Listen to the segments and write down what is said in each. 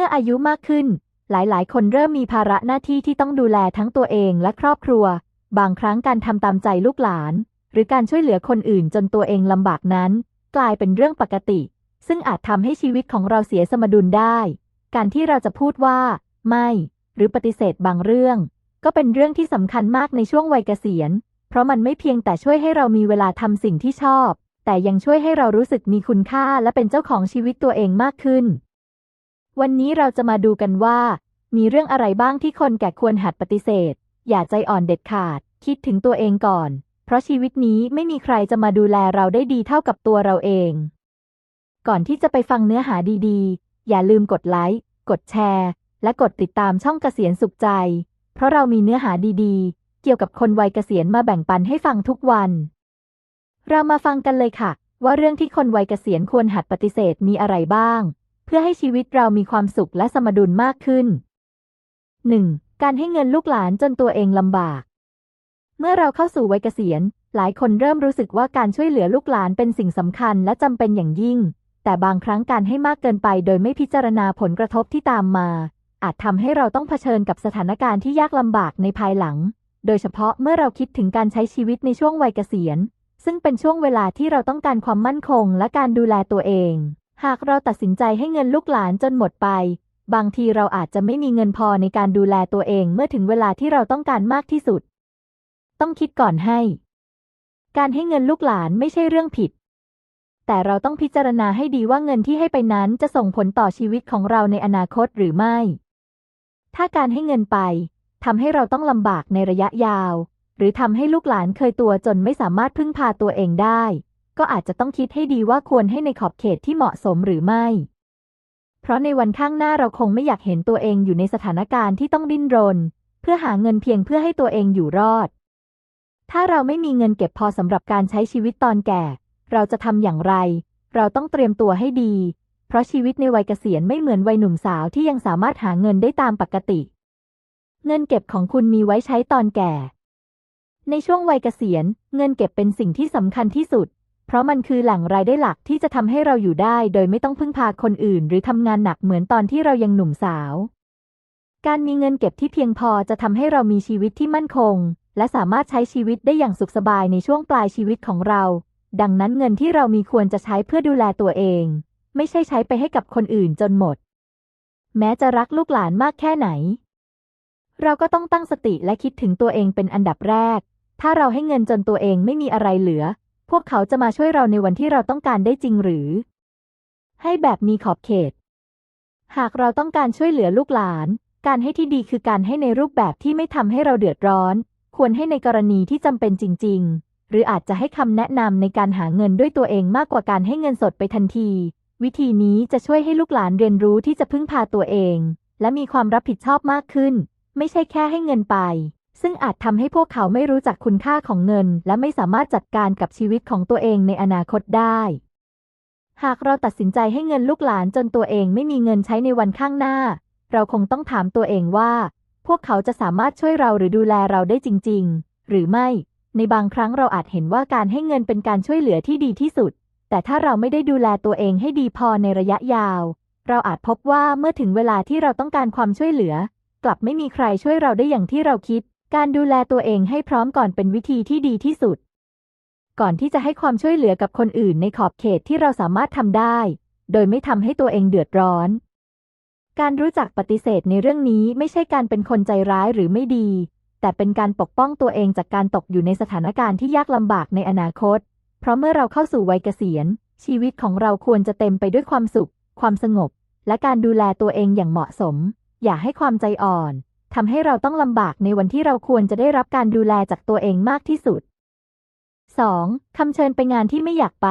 มื่ออายุมากขึ้น หลายๆ คนเริ่มมีภาระหน้าที่ที่ต้องดูแลทั้งตัวเองและครอบครัว บางครั้งการทำตามใจลูกหลาน หรือการช่วยเหลือคนอื่นจนตัวเองลำบากนั้น กลายเป็นเรื่องปกติ ซึ่งอาจทำให้ชีวิตของเราเสียสมดุลได้ การที่เราจะพูดว่า ไม่ หรือปฏิเสธบางเรื่อง ก็เป็นเรื่องที่สำคัญมากในช่วงวัยเกษียณ เพราะมันไม่เพียงแต่ช่วยให้เรามีเวลาทำสิ่งที่ชอบ แต่ยังช่วยให้เรารู้สึกมีคุณค่าและเป็นเจ้าของชีวิตตัวเองมากขึ้น วันนี้เราจะมาดูกันว่า มีเรื่องอะไรบ้างที่คนแก่ควรหัดปฏิเสธ อย่าใจอ่อนเด็ดขาด คิดถึงตัวเองก่อน เพราะชีวิตนี้ไม่มีใครจะมาดูแลเราได้ดีเท่ากับตัวเราเอง ก่อนที่จะไปฟังเนื้อหาดีๆ อย่าลืมกดไลค์กดแชร์ และกดติดตามช่องเกษียณสุขใจ เพราะเรามีเนื้อหาดีๆ เกี่ยวกับคนวัยเกษียณมาแบ่งปันให้ฟังทุกวัน เรามาฟังกันเลยค่ะ ว่าเรื่องที่คนวัยเกษียณควรหัดปฏิเสธมีอะไรบ้าง เพื่อให้ชีวิตเรามีความสุขและสมดุลมากขึ้น 1. การให้เงินลูกหลานจนตัวเองลำบาก เมื่อเราเข้าสู่วัยเกษียณ หลายคนเริ่มรู้สึกว่าการช่วยเหลือลูกหลานเป็นสิ่งสำคัญและจำเป็นอย่างยิ่ง แต่บางครั้งการให้มากเกินไปโดยไม่พิจารณาผลกระทบที่ตามมา อาจทำให้เราต้องเผชิญกับสถานการณ์ที่ยากลำบากในภายหลัง โดยเฉพาะเมื่อเราคิดถึงการใช้ชีวิตในช่วงวัยเกษียณซึ่งเป็นช่วงเวลาที่เราต้องการความมั่นคงและการดูแลตัวเอง หากเราตัดสินใจให้เงินลูกหลานจนหมดไป บางทีเราอาจจะไม่มีเงินพอในการดูแลตัวเองเมื่อถึงเวลาที่เราต้องการมากที่สุด ต้องคิดก่อนให้ การให้เงินลูกหลานไม่ใช่เรื่องผิด แต่เราต้องพิจารณาให้ดีว่าเงินที่ให้ไปนั้นจะส่งผลต่อชีวิตของเราในอนาคตหรือไม่ ถ้าการให้เงินไปทำให้เราต้องลำบากในระยะยาว หรือทำให้ลูกหลานเคยตัวจนไม่สามารถพึ่งพาตัวเองได้ ก็อาจจะต้องคิดให้ดีว่าควรให้ในขอบเขตที่เหมาะสมหรือไม่ เพราะในวันข้างหน้าเราคงไม่อยากเห็นตัวเองอยู่ในสถานการณ์ที่ต้องดิ้นรน เพื่อหาเงินเพียงเพื่อให้ตัวเองอยู่รอด ถ้าเราไม่มีเงินเก็บพอสำหรับการใช้ชีวิตตอนแก่ เราจะทำอย่างไร เราต้องเตรียมตัวให้ดี เพราะชีวิตในวัยเกษียณไม่เหมือนวัยหนุ่มสาวที่ยังสามารถหาเงินได้ตามปกติ เงินเก็บของคุณมีไว้ใช้ตอนแก่ในช่วงวัยเกษียณ เงินเก็บเป็นสิ่งที่สำคัญที่สุด เพราะมันคือแหล่งรายได้หลักที่จะทำให้เราอยู่ได้ โดยไม่ต้องพึ่งพาคนอื่น หรือทำงานหนักเหมือนตอนที่เรายังหนุ่มสาว การมีเงินเก็บที่เพียงพอจะทำให้เรามีชีวิตที่มั่นคง และสามารถใช้ชีวิตได้อย่างสุขสบายในช่วงปลายชีวิตของเรา ดังนั้นเงินที่เรามีควรจะใช้เพื่อดูแลตัวเอง ไม่ใช่ใช้ไปให้กับคนอื่นจนหมด แม้จะรักลูกหลานมากแค่ไหน เราก็ต้องตั้งสติและคิดถึงตัวเองเป็นอันดับแรก ถ้าเราให้เงินจนตัวเองไม่มีอะไรเหลือ พวกเขาจะมาช่วยเราในวันที่เราต้องการได้จริงหรือ ให้แบบมีขอบเขต หากเราต้องการช่วยเหลือลูกหลาน การให้ที่ดีคือการให้ในรูปแบบที่ไม่ทำให้เราเดือดร้อน ควรให้ในกรณีที่จำเป็นจริง ๆ หรืออาจจะให้คำแนะนำในการหาเงินด้วยตัวเองมากกว่าการให้เงินสดไปทันที วิธีนี้จะช่วยให้ลูกหลานเรียนรู้ที่จะพึ่งพาตัวเอง และมีความรับผิดชอบมากขึ้น ไม่ใช่แค่ให้เงินไป ซึ่งอาจทำให้พวกเขาไม่รู้จักคุณค่าของเงิน และไม่สามารถจัดการกับชีวิตของตัวเองในอนาคตได้ หากเราตัดสินใจให้เงินลูกหลานจนตัวเองไม่มีเงินใช้ในวันข้างหน้า เราคงต้องถามตัวเองว่า พวกเขาจะสามารถช่วยเราหรือดูแลเราได้จริง ๆ หรือไม่ ในบางครั้งเราอาจเห็นว่าการให้เงินเป็นการช่วยเหลือที่ดีที่สุด แต่ถ้าเราไม่ได้ดูแลตัวเองให้ดีพอในระยะยาว เราอาจพบว่าเมื่อถึงเวลาที่เราต้องการความช่วยเหลือ กลับไม่มีใครช่วยเราได้อย่างที่เราคิด การดูแลตัวเองให้พร้อมก่อนเป็นวิธีที่ดีที่สุด ก่อนที่จะให้ความช่วยเหลือกับคนอื่นในขอบเขตที่เราสามารถทำได้ โดยไม่ทำให้ตัวเองเดือดร้อน การรู้จักปฏิเสธในเรื่องนี้ไม่ใช่การเป็นคนใจร้ายหรือไม่ดี แต่เป็นการปกป้องตัวเองจากการตกอยู่ในสถานการณ์ที่ยากลำบากในอนาคต เพราะเมื่อเราเข้าสู่วัยเกษียณ ชีวิตของเราควรจะเต็มไปด้วยความสุข ความสงบ และการดูแลตัวเองอย่างเหมาะสม อย่าให้ความใจอ่อน ทำให้เราต้องลำบากในวันที่เราควรจะได้รับการดูแลจากตัวเองมากที่สุด 2. คำเชิญไปงานที่ไม่อยากไป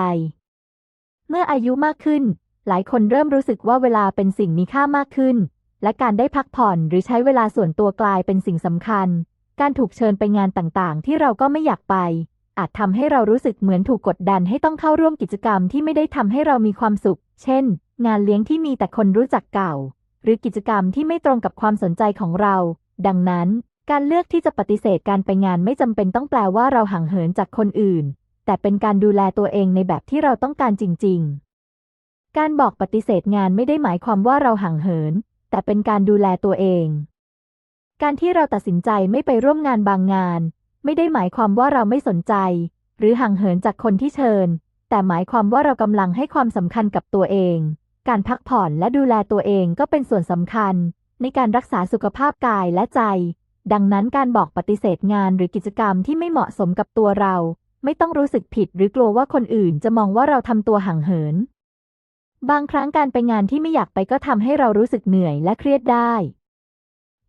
เมื่ออายุมากขึ้น หลายคนเริ่มรู้สึกว่าเวลาเป็นสิ่งมีค่ามากขึ้น และการได้พักผ่อนหรือใช้เวลาส่วนตัวกลายเป็นสิ่งสำคัญ การถูกเชิญไปงานต่างๆ ที่เราก็ไม่อยากไป อาจทำให้เรารู้สึกเหมือนถูกกดดันให้ต้องเข้าร่วมกิจกรรมที่ไม่ได้ทำให้เรามีความสุข เช่น งานเลี้ยงที่มีแต่คนรู้จักเก่า รือกิจกรรมที่ไม่ตรงกับความสนใจของเรา ดังนั้น การเลือกที่จะปฏิเสธการไปงานไม่จำเป็นต้องแปลว่าเราห่างเหินจากคนอื่น แต่เป็นการดูแลตัวเองในแบบที่เราต้องการจริง ๆ การบอกปฏิเสธงานไม่ได้หมายความว่าเราห่างเหิน แต่เป็นการดูแลตัวเอง การที่เราตัดสินใจไม่ไปร่วมงานบางงาน ไม่ได้หมายความว่าเราไม่สนใจ หรือห่างเหินจากคนที่เชิญ แต่หมายความว่าเรากำลังให้ความสำคัญกับตัวเอง การพักผ่อนและดูแลตัวเองก็เป็นส่วนสำคัญ ในการรักษาสุขภาพกายและใจ ดังนั้นการบอกปฏิเสธงานหรือกิจกรรมที่ไม่เหมาะสมกับตัวเรา ไม่ต้องรู้สึกผิดหรือกลัวว่าคนอื่นจะมองว่าเราทำตัวห่างเหิน บางครั้งการไปงานที่ไม่อยากไปก็ทำให้เรารู้สึกเหนื่อยและเครียดได้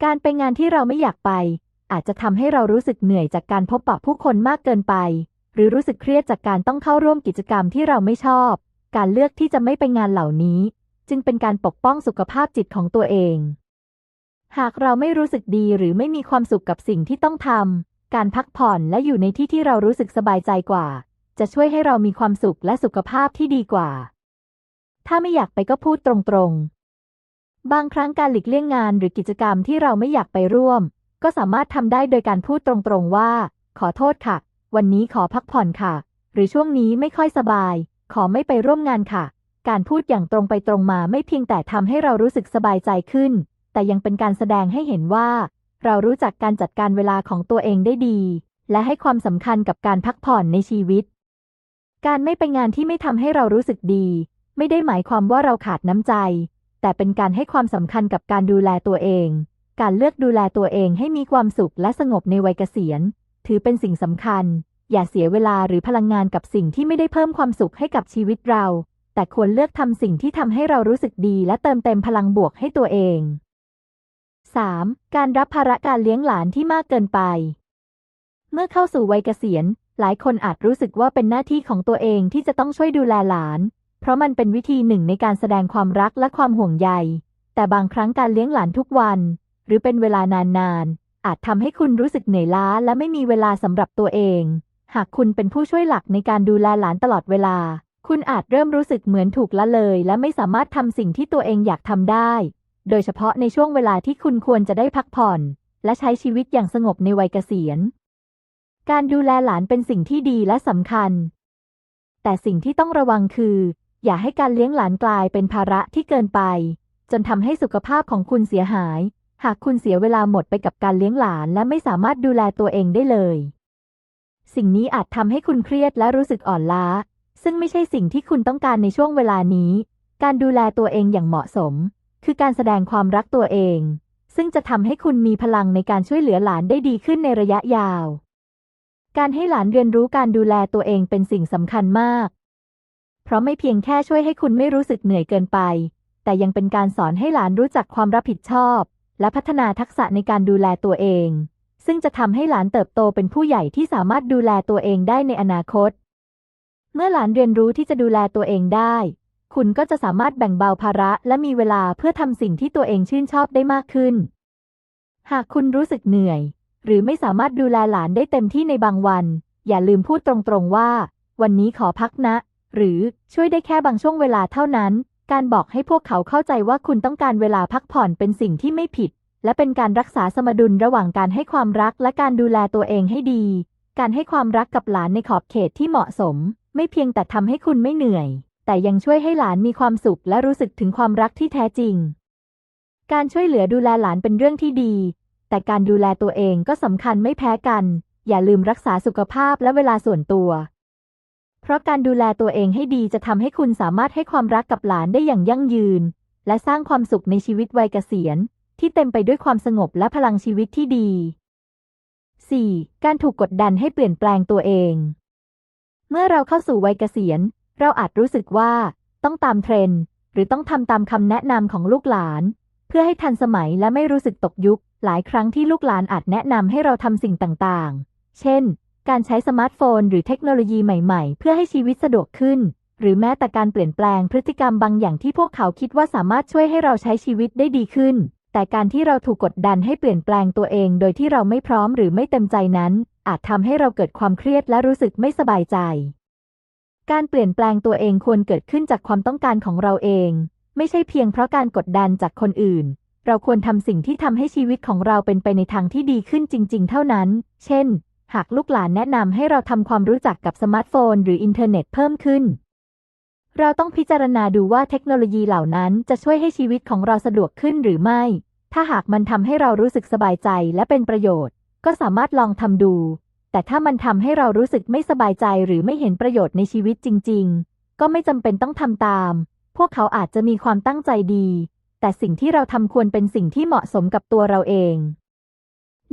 การไปงานที่เราไม่อยากไป อาจจะทำให้เรารู้สึกเหนื่อยจากการพบปะผู้คนมากเกินไป หรือรู้สึกเครียดจากการต้องเข้าร่วมกิจกรรมที่เราไม่ชอบ การเลือกที่จะไม่ไปงานเหล่านี้ จึงเป็นการปกป้องสุขภาพจิตของตัวเอง หากเราไม่รู้สึกดีหรือไม่มีความสุขกับสิ่งที่ต้องทำการพักผ่อนและอยู่ในที่ที่เรารู้สึกสบายใจกว่า จะช่วยให้เรามีความสุขและสุขภาพที่ดีกว่า ถ้าไม่อยากไปก็พูดตรงๆ บางครั้งการหลีกเลี่ยงงานหรือกิจกรรมที่เราไม่อยากไปร่วม ก็สามารถทำได้โดยการพูดตรงๆว่า ขอโทษค่ะ วันนี้ขอพักผ่อนค่ะ หรือช่วงนี้ไม่ค่อยสบาย ขอไม่ไปร่วมงานค่ะ การพูดอย่างตรงไปตรงมาไม่เพียงแต่ทำให้เรารู้สึกสบายใจขึ้น แต่ยังเป็นการแสดงให้เห็นว่า เรารู้จักการจัดการเวลาของตัวเองได้ดี และให้ความสำคัญกับการพักผ่อนในชีวิต การไม่ไปงานที่ไม่ทำให้เรารู้สึกดี ไม่ได้หมายความว่าเราขาดน้ำใจ แต่เป็นการให้ความสำคัญกับการดูแลตัวเอง การเลือกดูแลตัวเองให้มีความสุขและสงบในวัยเกษียณ ถือเป็นสิ่งสำคัญ อย่าเสียเวลาหรือพลังงานกับสิ่งที่ไม่ได้เพิ่มความสุขให้กับชีวิตเรา แต่ควรเลือกทำสิ่งที่ทำให้เรารู้สึกดี และเติมเต็มพลังบวกให้ตัวเอง 3. การรับภาระการเลี้ยงหลานที่มากเกินไป เมื่อเข้าสู่วัยเกษียณ หลายคนอาจรู้สึกว่าเป็นหน้าที่ของตัวเองที่จะต้องช่วยดูแลหลาน เพราะมันเป็นวิธีหนึ่งในการแสดงความรักและความห่วงใย แต่บางครั้งการเลี้ยงหลานทุกวัน หรือเป็นเวลานานๆ อาจทำให้คุณรู้สึกเหนื่อยล้าและไม่มีเวลาสำหรับตัวเอง หากคุณเป็นผู้ช่วยหลักในการดูแลหลานตลอดเวลา คุณอาจเริ่มรู้สึกเหมือนถูกละเลย และไม่สามารถทำสิ่งที่ตัวเองอยากทำได้ โดยเฉพาะในช่วงเวลาที่คุณควรจะได้พักผ่อน และใช้ชีวิตอย่างสงบในวัยเกษียณ การดูแลหลานเป็นสิ่งที่ดีและสำคัญ แต่สิ่งที่ต้องระวังคือ อย่าให้การเลี้ยงหลานกลายเป็นภาระที่เกินไป จนทำให้สุขภาพของคุณเสียหาย หากคุณเสียเวลาหมดไปกับการเลี้ยงหลาน และไม่สามารถดูแลตัวเองได้เลย สิ่งนี้อาจทำให้คุณเครียดและรู้สึกอ่อนล้า ซึ่งไม่ใช่สิ่งที่คุณต้องการในช่วงเวลานี้ การดูแลตัวเองอย่างเหมาะสม คือการแสดงความรักตัวเอง ซึ่งจะทำให้คุณมีพลังในการช่วยเหลือหลานได้ดีขึ้นในระยะยาว การให้หลานเรียนรู้การดูแลตัวเองเป็นสิ่งสำคัญมาก เพราะไม่เพียงแค่ช่วยให้คุณไม่รู้สึกเหนื่อยเกินไป แต่ยังเป็นการสอนให้หลานรู้จักความรับผิดชอบ และพัฒนาทักษะในการดูแลตัวเอง ซึ่งจะทำให้หลานเติบโตเป็นผู้ใหญ่ที่สามารถดูแลตัวเองได้ในอนาคต เมื่อหลานเรียนรู้ที่จะดูแลตัวเองได้ คุณก็จะสามารถแบ่งเบาภาระและมีเวลาเพื่อทำสิ่งที่ตัวเองชื่นชอบได้มากขึ้น หากคุณรู้สึกเหนื่อย หรือไม่สามารถดูแลหลานได้เต็มที่ในบางวัน อย่าลืมพูดตรงๆว่า วันนี้ขอพักนะ หรือช่วยได้แค่บางช่วงเวลาเท่านั้น การบอกให้พวกเขาเข้าใจว่าคุณต้องการเวลาพักผ่อนเป็นสิ่งที่ไม่ผิด และเป็นการรักษาสมดุลระหว่างการให้ความรักและการดูแลตัวเองให้ดี การให้ความรักกับหลานในขอบเขตที่เหมาะสม ไม่เพียงแต่ทำให้คุณไม่เหนื่อย แต่ยังช่วยให้หลานมีความสุขและรู้สึกถึงความรักที่แท้จริง การช่วยเหลือดูแลหลานเป็นเรื่องที่ดี แต่การดูแลตัวเองก็สำคัญไม่แพ้กัน อย่าลืมรักษาสุขภาพและเวลาส่วนตัว เพราะการดูแลตัวเองให้ดีจะทำให้คุณสามารถให้ความรักกับหลานได้อย่างยั่งยืน และสร้างความสุขในชีวิตวัยเกษียณ ที่เต็มไปด้วยความสงบและพลังชีวิตที่ดี 4. การถูกกดดันให้เปลี่ยนแปลงตัวเอง เมื่อเราเข้าสู่วัยเกษียณ เราอาจรู้สึกว่า ต้องตามเทรนด์หรือต้องทำตามคำแนะนำของลูกหลาน เพื่อให้ทันสมัยและไม่รู้สึกตกยุค หลายครั้งที่ลูกหลานอาจแนะนำให้เราทำสิ่งต่างๆ เช่น การใช้สมาร์ทโฟน หรือเทคโนโลยีใหม่ๆ เพื่อให้ชีวิตสะดวกขึ้น หรือแม้แต่การเปลี่ยนแปลงพฤติกรรมบางอย่างที่พวกเขาคิดว่าสามารถช่วยให้เราใช้ชีวิตได้ดีขึ้น แต่การที่เราถูกกดดันให้เปลี่ยนแปลงตัวเองโดยที่เราไม่พร้อมหรือไม่เต็มใจนั้น อาจทำให้เราเกิดความเครียดและรู้สึกไม่สบายใจ การเปลี่ยนแปลงตัวเองควรเกิดขึ้นจากความต้องการของเราเอง ไม่ใช่เพียงเพราะการกดดันจากคนอื่น เราควรทำสิ่งที่ทำให้ชีวิตของเราเป็นไปในทางที่ดีขึ้นจริง ๆ เท่านั้น เช่น หากลูกหลานแนะนำให้เราทำความรู้จักกับสมาร์ทโฟน หรืออินเทอร์เน็ตเพิ่มขึ้นเราต้องพิจารณาดูว่าเทคโนโลยีเหล่านั้นจะช่วยให้ชีวิตของเราสะดวกขึ้นหรือไม่ ถ้าหากมันทำให้เรารู้สึกสบายใจและเป็นประโยชน์ ก็สามารถลองทำดู แต่ถ้ามันทำให้เรารู้สึกไม่สบายใจหรือไม่เห็นประโยชน์ในชีวิตจริง ๆ ก็ไม่จำเป็นต้องทำตาม พวกเขาอาจจะมีความตั้งใจดี แต่สิ่งที่เราทำควรเป็นสิ่งที่เหมาะสมกับตัวเราเอง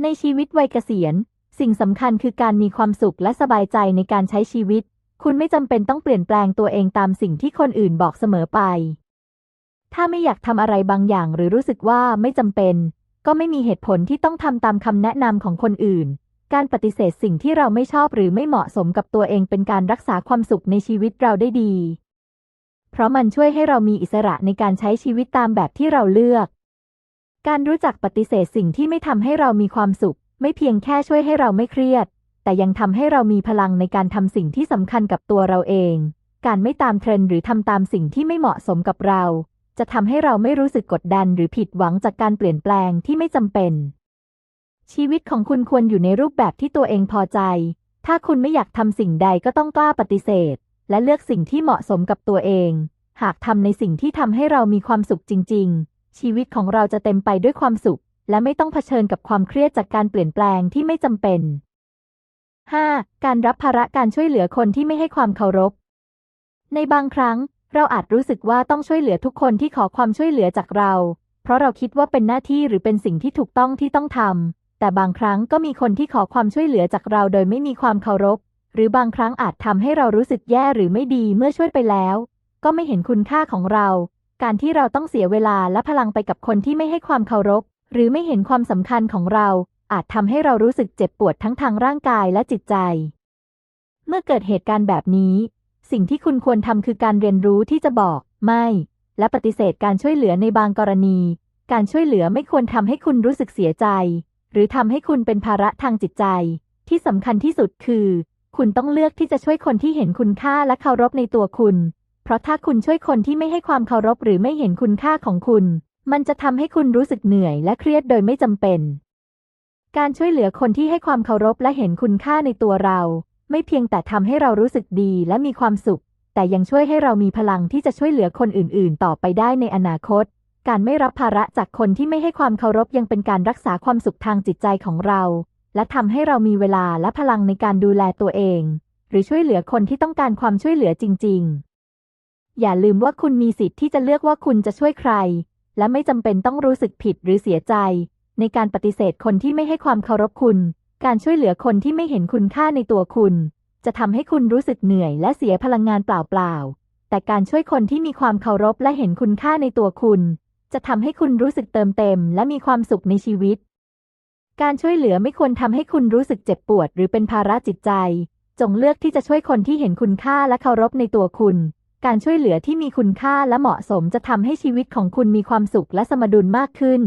ในชีวิตวัยเกษียณ สิ่งสำคัญคือการมีความสุขและสบายใจในการใช้ชีวิต คุณไม่จำเป็นต้องเปลี่ยนแปลงตัวเองตามสิ่งที่คนอื่นบอกเสมอไป ถ้าไม่อยากทำอะไรบางอย่างหรือรู้สึกว่าไม่จำเป็น ก็ไม่มีเหตุผลที่ต้องทำตามคำแนะนำของคนอื่น การปฏิเสธสิ่งที่เราไม่ชอบหรือไม่เหมาะสมกับตัวเองเป็นการรักษาความสุขในชีวิตเราได้ดี เพราะมันช่วยให้เรามีอิสระในการใช้ชีวิตตามแบบที่เราเลือก การรู้จักปฏิเสธสิ่งที่ไม่ทำให้เรามีความสุข ไม่เพียงแค่ช่วยให้เราไม่เครียด แต่ยังทำให้เรามีพลังในการทำสิ่งที่สำคัญกับตัวเราเอง การไม่ตามเทรนด์หรือทำตามสิ่งที่ไม่เหมาะสมกับเรา จะทำให้เราไม่รู้สึกกดดันหรือผิดหวังจากการเปลี่ยนแปลงที่ไม่จำเป็น ชีวิตของคุณควรอยู่ในรูปแบบที่ตัวเองพอใจ ถ้าคุณไม่อยากทำสิ่งใดก็ต้องกล้าปฏิเสธ และเลือกสิ่งที่เหมาะสมกับตัวเอง หากทำในสิ่งที่ทำให้เรามีความสุขจริง ๆ ชีวิตของเราจะเต็มไปด้วยความสุข และไม่ต้องเผชิญกับความเครียดจากการเปลี่ยนแปลงที่ไม่จำเป็น 5. การรับภาระการช่วยเหลือคนที่ไม่ให้ความเคารพ ในบางครั้ง เราอาจรู้สึกว่าต้องช่วยเหลือทุกคนที่ขอความช่วยเหลือจากเรา เพราะเราคิดว่าเป็นหน้าที่หรือเป็นสิ่งที่ถูกต้องที่ต้องทำ แต่บางครั้งก็มีคนที่ขอความช่วยเหลือจากเราโดยไม่มีความเคารพ หรือบางครั้งอาจทำให้เรารู้สึกแย่หรือไม่ดีเมื่อช่วยไปแล้ว ก็ไม่เห็นคุณค่าของเรา การที่เราต้องเสียเวลาและพลังไปกับคนที่ไม่ให้ความเคารพ หรือไม่เห็นความสำคัญของเรา อาจทำให้เรารู้สึกเจ็บปวดทั้งทางร่างกายและจิตใจ เมื่อเกิดเหตุการณ์แบบนี้ สิ่งที่คุณควรทำคือการเรียนรู้ที่จะบอก ไม่ และปฏิเสธการช่วยเหลือในบางกรณี การช่วยเหลือไม่ควรทำให้คุณรู้สึกเสียใจ หรือทำให้คุณเป็นภาระทางจิตใจ ที่สำคัญที่สุดคือ คุณต้องเลือกที่จะช่วยคนที่เห็นคุณค่าและเคารพในตัวคุณ เพราะถ้าคุณช่วยคนที่ไม่ให้ความเคารพหรือไม่เห็นคุณค่าของคุณ มันจะทำให้คุณรู้สึกเหนื่อยและเครียดโดยไม่จำเป็น การช่วยเหลือคนที่ให้ความเคารพและเห็นคุณค่าในตัวเรา ไม่เพียงแต่ทำให้เรารู้สึกดีและมีความสุข แต่ยังช่วยให้เรามีพลังที่จะช่วยเหลือคนอื่น ๆ ต่อไปได้ในอนาคต การไม่รับภาระจากคนที่ไม่ให้ความเคารพยังเป็นการรักษาความสุขทางจิตใจของเรา และทำให้เรามีเวลาและพลังในการดูแลตัวเอง หรือช่วยเหลือคนที่ต้องการความช่วยเหลือจริง ๆ อย่าลืมว่าคุณมีสิทธิ์ที่จะเลือกว่าคุณจะช่วยใคร และไม่จำเป็นต้องรู้สึกผิดหรือเสียใจ ในการปฏิเสธคนที่ไม่ให้ความเคารพคุณ การช่วยเหลือคนที่ไม่เห็นคุณค่าในตัวคุณ จะทำให้คุณรู้สึกเหนื่อยและเสียพลังงานเปล่าๆ แต่การช่วยคนที่มีความเคารพและเห็นคุณค่าในตัวคุณ จะทำให้คุณรู้สึกเติมเต็ม และมีความสุขในชีวิต การช่วยเหลือไม่ควรทำให้คุณรู้สึกเจ็บปวด หรือเป็นภาระจิตใจ จงเลือกที่จะช่วยคนที่เห็นคุณค่าและเคารพในตัวคุณ การช่วยเหลือที่มีคุณค่าและเหมาะสมจะทำให้ชีวิตของคุณมีความสุขและสมดุลมากขึ้น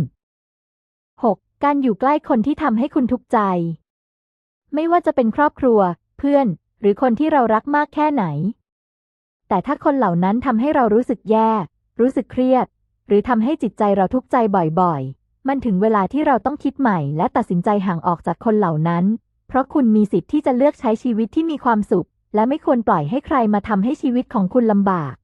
6. การอยู่ใกล้คนที่ทำให้คุณทุกข์ใจ ไม่ว่าจะเป็นครอบครัว เพื่อน หรือคนที่เรารักมากแค่ไหน แต่ถ้าคนเหล่านั้นทำให้เรารู้สึกแย่ รู้สึกเครียด หรือทำให้จิตใจเราทุกข์ใจบ่อยๆ มันถึงเวลาที่เราต้องคิดใหม่ และตัดสินใจห่างออกจากคนเหล่านั้น เพราะคุณมีสิทธิ์ที่จะเลือกใช้ชีวิตที่มีความสุข และไม่ควรปล่อยให้ใครมาทำให้ชีวิตของคุณลำบาก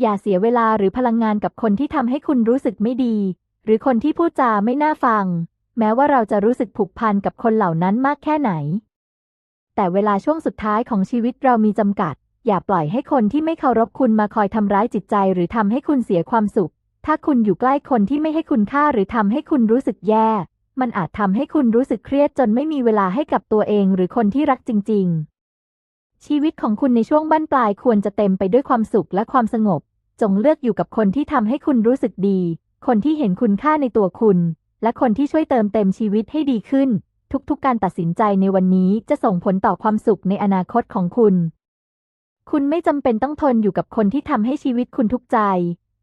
อย่าเสียเวลาหรือพลังงานกับคนที่ทำให้คุณรู้สึกไม่ดี หรือคนที่พูดจาไม่น่าฟัง แม้ว่าเราจะรู้สึกผูกพันกับคนเหล่านั้นมากแค่ไหน แต่เวลาช่วงสุดท้ายของชีวิตเรามีจำกัด อย่าปล่อยให้คนที่ไม่เคารพคุณมาคอยทำร้ายจิตใจ หรือทำให้คุณเสียความสุข ถ้าคุณอยู่ใกล้คนที่ไม่ให้คุณค่าหรือทำให้คุณรู้สึกแย่ มันอาจทำให้คุณรู้สึกเครียดจนไม่มีเวลาให้กับตัวเอง หรือคนที่รักจริง ๆ ชีวิตของคุณในช่วงบั้นปลายควรจะเต็มไปด้วยความสุขและความสงบ จงเลือกอยู่กับคนที่ทำให้คุณรู้สึกดี คนที่เห็นคุณค่าในตัวคุณ และคนที่ช่วยเติมเต็มชีวิตให้ดีขึ้น ทุกๆ การตัดสินใจในวันนี้จะส่งผลต่อความสุขในอนาคตของคุณ คุณไม่จำเป็นต้องทนอยู่กับคนที่ทำให้ชีวิตคุณทุกข์ใจ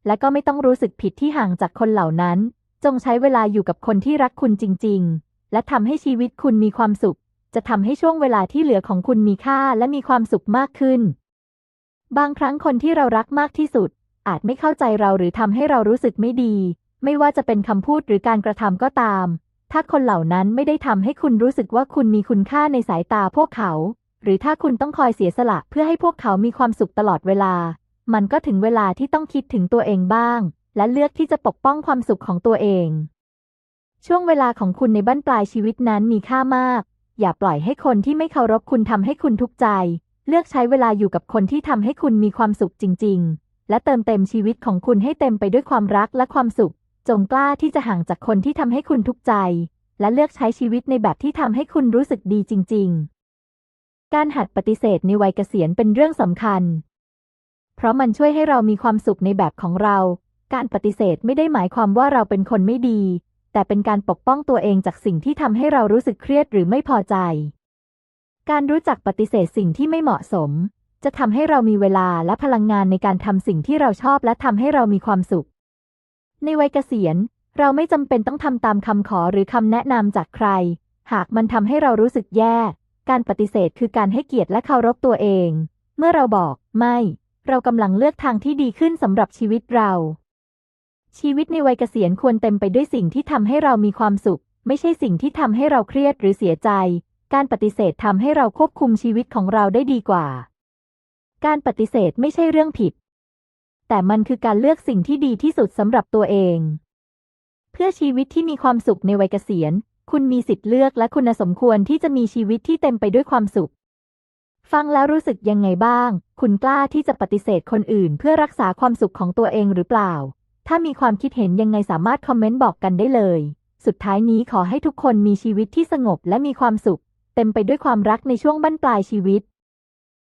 และก็ไม่ต้องรู้สึกผิดที่ห่างจากคนเหล่านั้น จงใช้เวลาอยู่กับคนที่รักคุณจริง ๆ และทำให้ชีวิตคุณมีความสุข จะทำให้ช่วงเวลาที่เหลือของคุณมีค่าและมีความสุขมากขึ้น บางครั้งคนที่เรารักมากที่สุด อาจไม่เข้าใจเราหรือทำให้เรารู้สึกไม่ดี ไม่ว่าจะเป็นคำพูดหรือการกระทำก็ตาม ถ้าคนเหล่านั้นไม่ได้ทำให้คุณรู้สึกว่าคุณมีคุณค่าในสายตาพวกเขา หรือถ้าคุณต้องคอยเสียสละเพื่อให้พวกเขามีความสุขตลอดเวลา มันก็ถึงเวลาที่ต้องคิดถึงตัวเองบ้าง และเลือกที่จะปกป้องความสุขของตัวเอง ช่วงเวลาของคุณในบั้นปลายชีวิตนั้นมีค่ามาก อย่าปล่อยให้คนที่ไม่เคารพคุณทำให้คุณทุกข์ใจ เลือกใช้เวลาอยู่กับคนที่ทำให้คุณมีความสุขจริง ๆ และเติมเต็มชีวิตของคุณให้เต็มไปด้วยความรักและความสุข จงกล้าที่จะห่างจากคนที่ทำให้คุณทุกข์ใจ และเลือกใช้ชีวิตในแบบที่ทำให้คุณรู้สึกดีจริง ๆ การหัดปฏิเสธในวัยเกษียณเป็นเรื่องสำคัญ เพราะมันช่วยให้เรามีความสุขในแบบของเรา การปฏิเสธไม่ได้หมายความว่าเราเป็นคนไม่ดี แต่เป็นการปกป้องตัวเองจากสิ่งที่ทำให้เรารู้สึกเครียดหรือไม่พอใจ การรู้จักปฏิเสธสิ่งที่ไม่เหมาะสม จะทำให้เรามีเวลาและพลังงานในการทำสิ่งที่เราชอบและทำให้เรามีความสุข ในวัยเกษียณ เราไม่จำเป็นต้องทำตามคำขอหรือคำแนะนำจากใคร หากมันทำให้เรารู้สึกแย่ การปฏิเสธคือการให้เกียรติและเคารพตัวเอง เมื่อเราบอก ไม่ เรากำลังเลือกทางที่ดีขึ้นสำหรับชีวิตเรา ชีวิตในวัยเกษียณควรเต็มไปด้วยสิ่งที่ทำให้เรามีความสุข ไม่ใช่สิ่งที่ทำให้เราเครียดหรือเสียใจ การปฏิเสธทำให้เราควบคุมชีวิตของเราได้ดีกว่า การปฏิเสธไม่ใช่เรื่องผิด แต่มันคือการเลือกสิ่งที่ดีที่สุดสำหรับตัวเอง เพื่อชีวิตที่มีความสุขในวัยเกษียณ คุณมีสิทธิ์เลือกและคุณสมควรที่จะมีชีวิตที่เต็มไปด้วยความสุข ฟังแล้วรู้สึกยังไงบ้าง คุณกล้าที่จะปฏิเสธคนอื่น เพื่อรักษาความสุขของตัวเองหรือเปล่า ถ้ามีความคิดเห็นยังไงสามารถคอมเมนต์บอกกันได้เลย สุดท้ายนี้ขอให้ทุกคนมีชีวิตที่สงบและมีความสุข เต็มไปด้วยความรักในช่วงบั้นปลายชีวิต